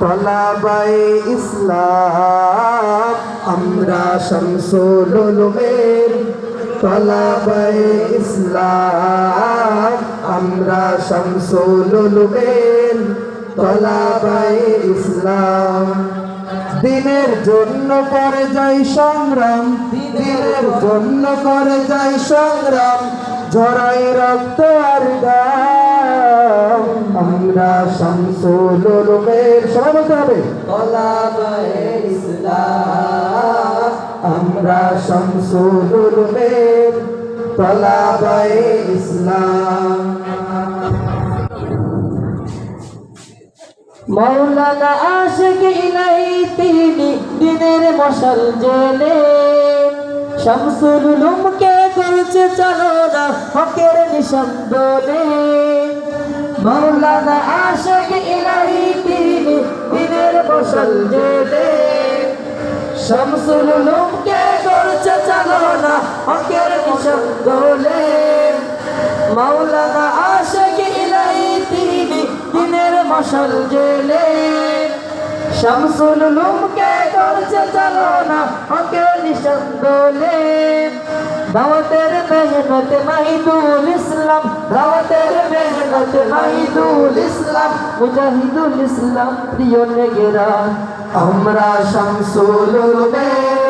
তলাবাই ইসলাম, আমরা শামসুল উলুমের তলাবাই ইসলাম, আমরা শামসুল উলুমের তলাবাই ইসলাম। দিনের জন্য করে যাই সংগ্রাম, দিনের জন্য করে যাই সংগ্রাম ঝরাই রক্ত আর আমরা শামসুল উলুমের সবাই বলতে হবে। ইসলাম আমরা শামসুল উলুমের তলাবায়ে ইসলাম। মৌলানা আশেক ইলাহি তিনি দিনের মশাল জেলে। শামসুল উলুমকে করেছে চালনা হকের নিশান দোলে। মৌলানা আশেক ইলাহি তিনি দিনের মশাল জেলে শামসুল উলুমকে করেছে চালনা হকের নিশান দোলে। মাওলানা আশেক ইলাহি তিনি দিনের মশাল জেলে। শামসুল উলুমকে করছে চালনা ওকে নিশান দোলে। দাওয়াতের মেহনত মাহিদুল ইসলাম দাওয়াতের মেহনত মাহিদুল ইসলাম, মুজাহিদুল ইসলাম, প্রিয় নেগেরা। আমরা শামসুল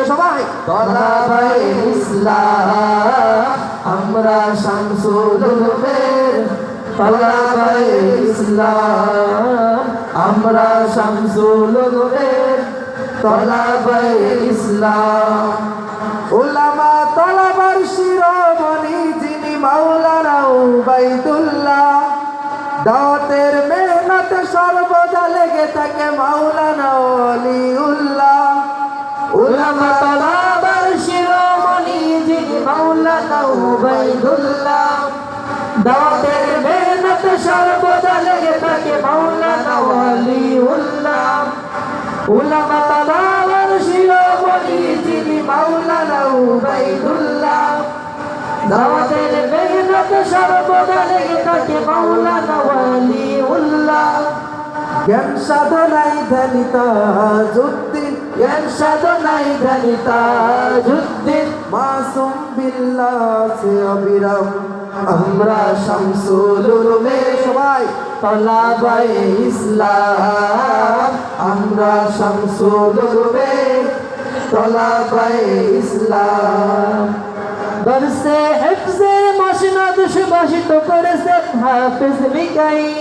সবাই তলাবায়ে ইসলাম। আমরা শামসুল তলাবায়ে ইসলাম। আমরা শামসুল তলাবায়ে ইসলাম। তলাবার শিরোমণি যিনি মাওলানা উবাইদুল্লাহ দাওয়াতের মেহনত সর্বদা লেগে থাকে মাওলানা অলিউল্লাহ। উলামা তালাবার শিরোমণি যিনি মাওলানা উবাইদুল্লাহ দাওয়াতের মেহনত সর্বদা লেগে থাকে মাওলানা ওয়ালিউল্লাহ উলামা দাওয়াতের মেহনত সর্বদা লেগে থাকে মাওলানা ওয়ালিউল্লাহ। জ্ঞান সাধনাই ধ্যানিতা যুক্তিন জ্ঞান সাধনাই ধানিতা যুদ্ধের মাসুম বিল্লাসে অবিরাম। আমরা শামসুল উলুমে সবাই তলাবাই ইসলাম। আমরা শামসুল উলুমে তলাবাই ইসলাম। দরসে হিফজে মসনদ সুভাষিত করেছেন হাফিজ মিকাইল।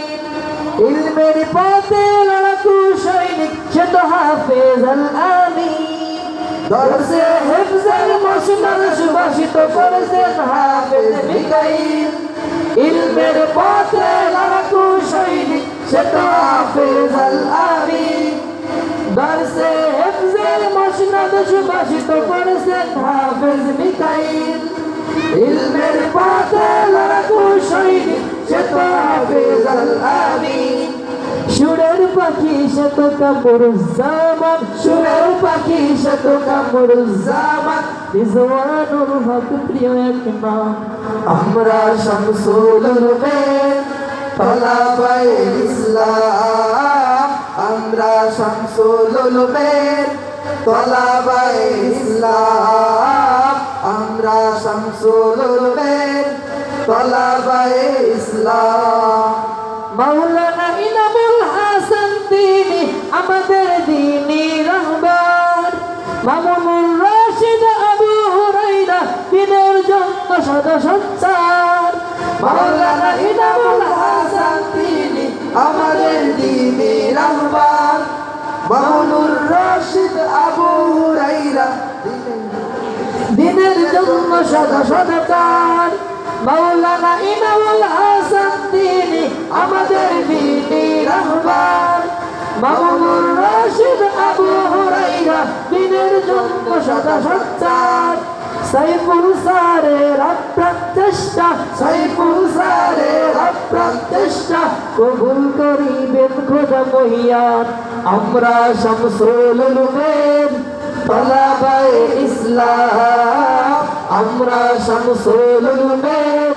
ইলমের পথে লড়াকু সৈনিক, সে তো হাফিজ আল আমিন দরসে হিফজে মসনদ সুভাষিত করেছেন হাফিজ মিকাইল। ইলমের পথে লড়াকু সৈনিক, সে তো হাফিজ আল আমিন মসনদ সুভাষিত করেছেন হাফিজ মিকাইল। ইলমের পথে লড়াকু সৈনিক, সে তো হাফিজ আল। আমিন সুরের পাখি, সে তো কামরুজ্জামান। সুরের পাখি, সে তো কামরুজ্জামান। রিজওয়ানুল হক, প্রিয় এক নাম আমরা শামসুল উলুমে তলাবাই ইসলাম। আমরা শামসুল উলুমে তলাবাই ইসলাম। আমরা শামসুল উলুমে তলাবাই ইসলাম। মাওলানা ইনামুল হাসান তিনি আমাদের দিনী রহমান। মামুনুর রশিদ আবু হুরাইরা দিনের জন্য সদা সচ্চার মাওলানা ইনামুল হাসান তিনি আমাদের দিনে রহমান। মামুনুর রশিদ আবু হুরাইরা দিনের জন্য সদা সদাচার মাওলানা ইনামুল হাসান তিনি আমাদের দিনী রহমান। মামুনুর রশিদ আবু হুরাইরা দিনের জন্য সদা সচ্চার সাইফুল সারের আপ্রাণ চেষ্টা, সাইফুল সারের আপ্রাণ চেষ্টা, কবুল করিবেন খোদা মহিয়ান আমরা শামসুল উলুমের তলাবায়ে ইসলাম। আমরা শামসুল উলুমের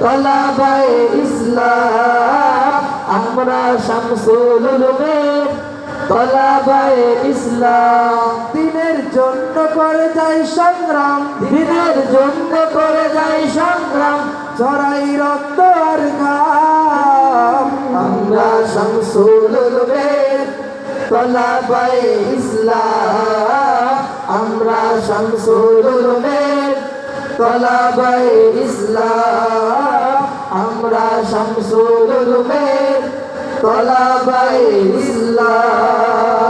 তলাবায়ে ইসলাম। আমরা শামসুল উলুমের তলাবায়ে ইসলাম। দিনের জন্য করে যাই সংগ্রাম, দিনের জন্য করে যাই সংগ্রাম, ছড়াই রক্ত আর ঘাম। আমরা উলুমের তলাবায়ে ইসলাম। আমরা শামসুল তলাবায়ে ইসলাম আমরা শামসুল তলাবায়ে ইসলাম।